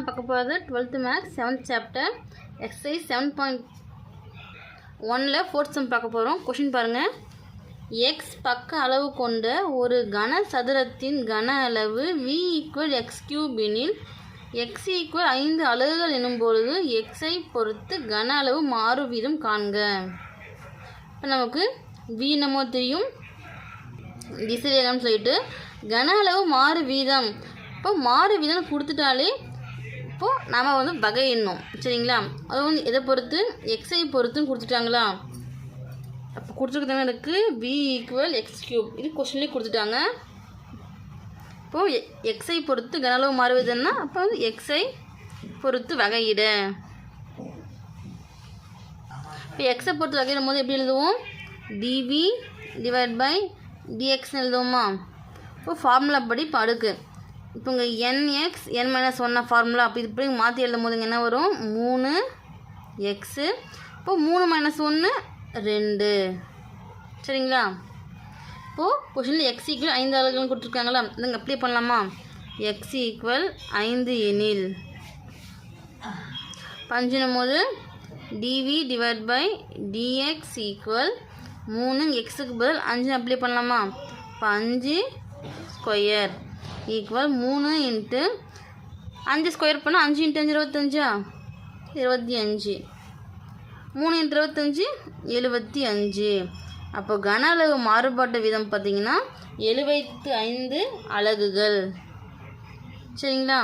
நம்ம பார்க்க போகிறது twelfth maths seventh chapter exercise seven point ஒனில் ஃபோர்த் சம் பார்க்க போகிறோம் கொஷின் பாருங்கள் எக்ஸ் பக்க அளவு கொண்ட ஒரு கன சதுரத்தின் கன அளவு வி ஈக்குவல் எக்ஸ் கியூபினில் எக்ஸ் ஈக்குவல் ஐந்து அலகுகள் எனும் பொழுது எக்ஸை பொறுத்து கன அளவு மாறு வீதம் காண்க. இப்போ நமக்கு வி நம்ம தெரியும். திசைவேகம்னு சொல்லிட்டு கன அளவு மாறு வீதம். இப்போ மாறு வீதம் கொடுத்துட்டாலே அப்போது நம்ம வந்து வகை எண்ணும் சரிங்களா? அது வந்து எதை பொறுத்து? எக்ஸை பொறுத்துன்னு கொடுத்துட்டாங்களா? அப்போ கொடுத்துருக்கதாங்க எனக்கு வி ஈக்குவல் எக்ஸ் கியூப் இது கொஸ்டின்லேயே கொடுத்துட்டாங்க. இப்போது எக்ஸை பொறுத்து கன அளவு அப்போ வந்து எக்ஸை பொறுத்து வகையிட. இப்போ எக்ஸை பொறுத்து வகையிடும் போது எப்படி எழுதுவோம்? டிவி டிவைட் பை டிஎக்ஸ்னு எழுதுவோமா? இப்போ ஃபார்முலா படி படுக்கு. இப்போ இங்கே என்எக்ஸ் என் மைனஸ் ஒன்னா ஃபார்முலா அப்படி இது இப்படி மாற்றி எழுதும் போது என்ன வரும்? மூணு எக்ஸு இப்போ மூணு மைனஸ் ஒன்று ரெண்டு. சரிங்களா? இப்போது கொஷினில் எக்ஸ் ஈக்குவல் ஐந்து அளவுகள் கொடுத்துருக்காங்களா இதுங்க அப்ளை பண்ணலாமா? எக்ஸ் ஈக்குவல் ஐந்து எனில். பஞ்சினும் போது DV divide by DX equal மூணு எக்ஸுக்கு பதில் அஞ்சு அப்ளை பண்ணலாமா? இப்போ அஞ்சு ஸ்கொயர் ஈக்குவல் மூணு இன்ட்டு அஞ்சு ஸ்கொயர் பண்ணால் அஞ்சு இன்ட்டு அஞ்சு இருபத்தஞ்சா? இருபத்தி அஞ்சு. மூணு இன்ட்டு இருபத்தஞ்சி எழுபத்தி அஞ்சு. அப்போ கன அளவு மாறுபாட்டு வீதம் பார்த்தீங்கன்னா எழுபத்து ஐந்து அலகுகள். சரிங்களா?